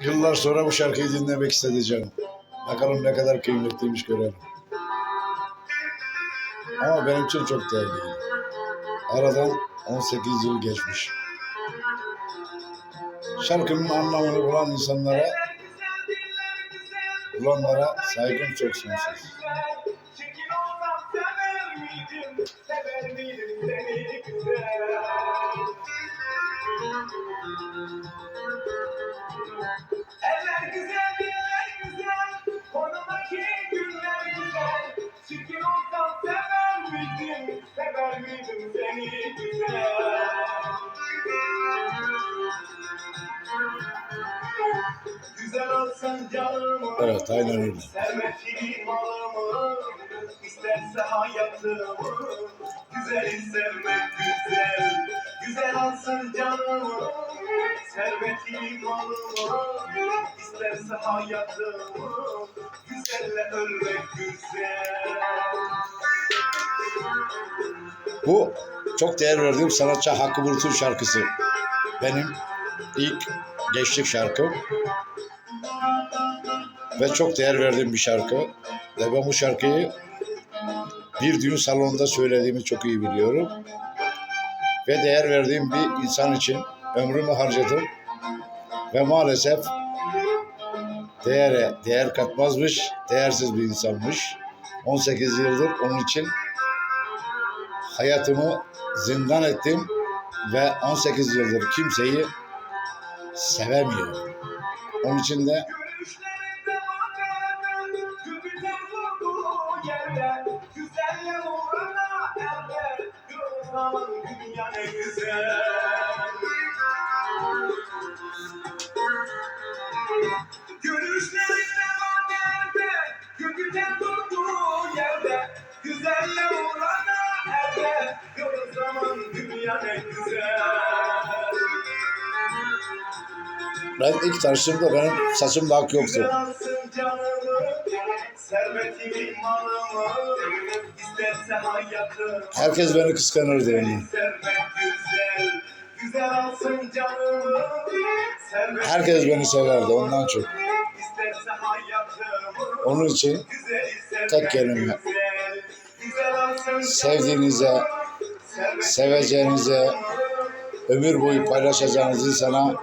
Yıllar sonra bu şarkıyı dinlemek isteyeceğim. Bakalım ne kadar kıymetliymiş görelim. Ama benim için çok değerliydi. Aradan 18 yıl geçmiş. Şarkının anlamını bulan insanlara, bulanlara saygım çok sonsuz. Evet, aynen öyle. İsterse hayatımı. Güzeli sevmek güzel. Güzel alsın canımı. Servetini malımı. isterse hayatımı. Güzelle ölmek güzel. Bu çok değer verdiğim sanatçı Hakkı Bulut'un şarkısı. Benim ilk gençlik şarkım. Ve çok değer verdiğim bir şarkı. Ve ben bu şarkıyı bir düğün salonunda söylediğimi çok iyi biliyorum. Ve değer verdiğim bir insan için ömrümü harcadım. Ve maalesef değere değer katmazmış, değersiz bir insanmış. 18 yıldır onun için hayatımı zindan ettim ve 18 yıldır kimseyi sevemiyorum. Onun için de erde, gör zaman dünya ne güzel. ben ilk tanıştığımda benim saçımda ak yoktu. Herkes beni kıskanırdı yani. Herkes beni severdi ondan çok. Onun için tek kelime. sevdiğinize, seveceğinize, ömür boyu paylaşacağınız insana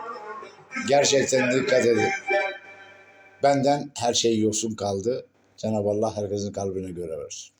gerçekten dikkat edin. Benden her şey yosun kaldı. Cenab-ı Allah herkesin kalbine göre versin.